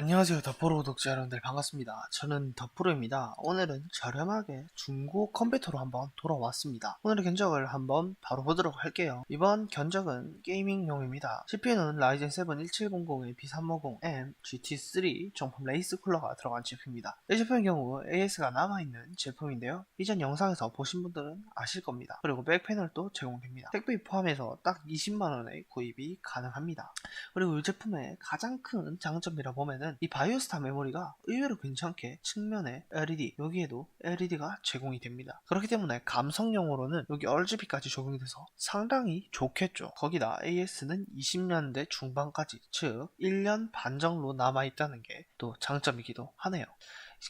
안녕하세요 더프로 구독자 여러분들 반갑습니다. 저는 더프로입니다. 오늘은 저렴하게 중고 컴퓨터로 한번 돌아왔습니다. 오늘의 견적을 한번 바로 보도록 할게요. 이번 견적은 게이밍용입니다. CPU는 라이젠 7 1700의 B350M GT3 정품 레이스 쿨러가 들어간 제품입니다. 이 제품의 경우 AS가 남아있는 제품인데요. 이전 영상에서 보신 분들은 아실 겁니다. 그리고 백패널도 제공됩니다. 택배 포함해서 딱 20만원에 구입이 가능합니다. 그리고 이 제품의 가장 큰 장점이라 보면은 이 바이오스타 메모리가 의외로 괜찮게 측면에 LED 여기에도 LED가 제공이 됩니다. 그렇기 때문에 감성용으로는 여기 RGB까지 적용이 돼서 상당히 좋겠죠. 거기다 AS는 20년대 중반까지 즉 1년 반 정도 남아 있다는 게 또 장점이기도 하네요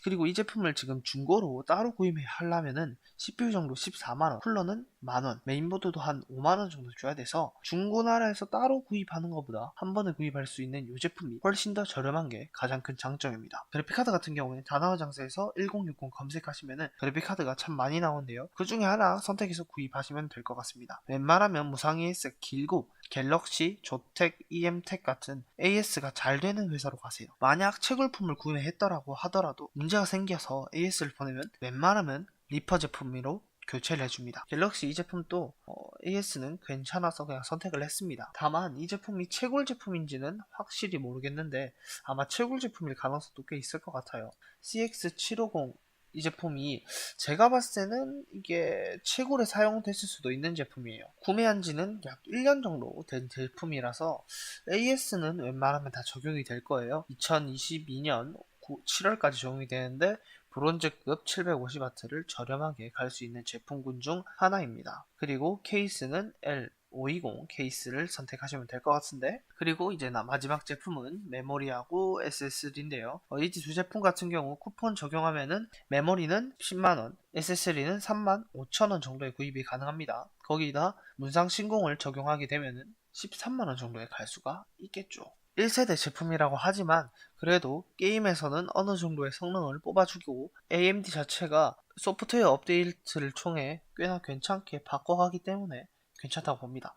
그리고 이 제품을 지금 중고로 따로 구입해 하려면은 CPU 정도 14만원, 쿨러는 만원, 메인보드도 한 5만원 정도 줘야 돼서 중고나라에서 따로 구입하는 것보다 한 번에 구입할 수 있는 이 제품이 훨씬 더 저렴한 게 가장 큰 장점입니다. 그래픽카드 같은 경우에는 다나와 장사에서 1060 검색하시면은 그래픽카드가 참 많이 나오는데요. 그 중에 하나 선택해서 구입하시면 될 것 같습니다. 웬만하면 무상 ES 길고 갤럭시, 조텍, EM텍 같은 AS가 잘 되는 회사로 가세요. 만약 채굴품을 구매했더라고 하더라도 문제가 생겨서 AS를 보내면 웬만하면 리퍼 제품으로 교체를 해줍니다. 갤럭시 이 제품도 어, AS는 괜찮아서 그냥 선택을 했습니다. 다만 이 제품이 채굴 제품인지는 확실히 모르겠는데 아마 채굴 제품일 가능성도 꽤 있을 것 같아요. CX750 이 제품이 제가 봤을 때는 이게 채굴에 사용됐을 수도 있는 제품이에요. 구매한 지는 약 1년 정도 된 제품이라서 AS는 웬만하면 다 적용이 될 거예요. 2022년 7월까지 적용이 되는데 브론즈급 750W를 저렴하게 갈 수 있는 제품군 중 하나입니다. 그리고 케이스는 L 520 케이스를 선택하시면 될 것 같은데 그리고 이제 나 마지막 제품은 메모리하고 SSD인데요. 어, 이두 제품 같은 경우 쿠폰 적용하면은 메모리는 10만원 SSD는 3만 5천원 정도에 구입이 가능합니다. 거기다 문상 신공을 적용하게 되면은 13만원 정도에 갈 수가 있겠죠 1세대 제품이라고 하지만 그래도 게임에서는 어느 정도의 성능을 뽑아주고 AMD 자체가 소프트웨어 업데이트를 통해 꽤나 괜찮게 바꿔가기 때문에 괜찮다고 봅니다.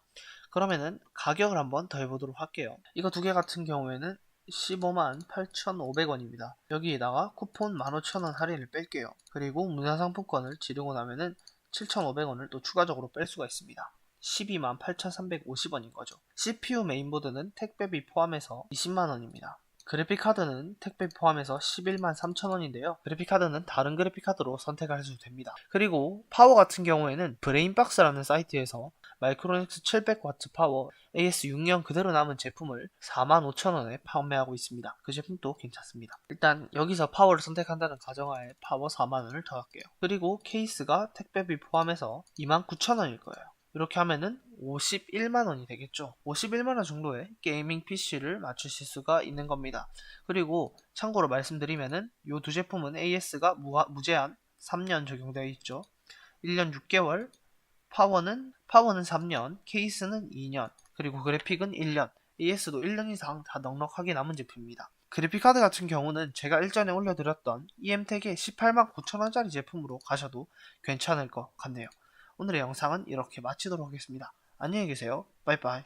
그러면은 가격을 한번 더 해보도록 할게요. 이거 두 개 같은 경우에는 15만 8,500원입니다. 여기에다가 쿠폰 15,000원 할인을 뺄게요. 그리고 문화상품권을 지르고 나면은 7,500원을 또 추가적으로 뺄 수가 있습니다. 12만 8,350원인 거죠. CPU 메인보드는 택배비 포함해서 20만 원입니다. 그래픽카드는 택배 포함해서 11만 3천원인데요. 그래픽카드는 다른 그래픽카드로 선택하셔도 됩니다. 그리고 파워 같은 경우에는 브레인박스라는 사이트에서 마이크로닉스 700W 파워 AS 6년 그대로 남은 제품을 45,000원에 판매하고 있습니다. 그 제품도 괜찮습니다. 일단 여기서 파워를 선택한다는 가정하에 파워 4만원을 더할게요. 그리고 케이스가 택배비 포함해서 29,000원일 거예요. 이렇게 하면은 51만원이 되겠죠. 51만원 정도의 게이밍 PC를 맞추실 수가 있는 겁니다. 그리고 참고로 말씀드리면은 이 두 제품은 AS가 무하, 무제한 3년 적용되어 있죠. 1년 6개월, 파워는 파워는 3년, 케이스는 2년, 그리고 그래픽은 1년, AS도 1년 이상 다 넉넉하게 남은 제품입니다. 그래픽카드 같은 경우는 제가 일전에 올려드렸던 EM텍의 18만 9천원짜리 제품으로 가셔도 괜찮을 것 같네요. 오늘의 영상은 이렇게 마치도록 하겠습니다. 안녕히 계세요. 빠이빠이.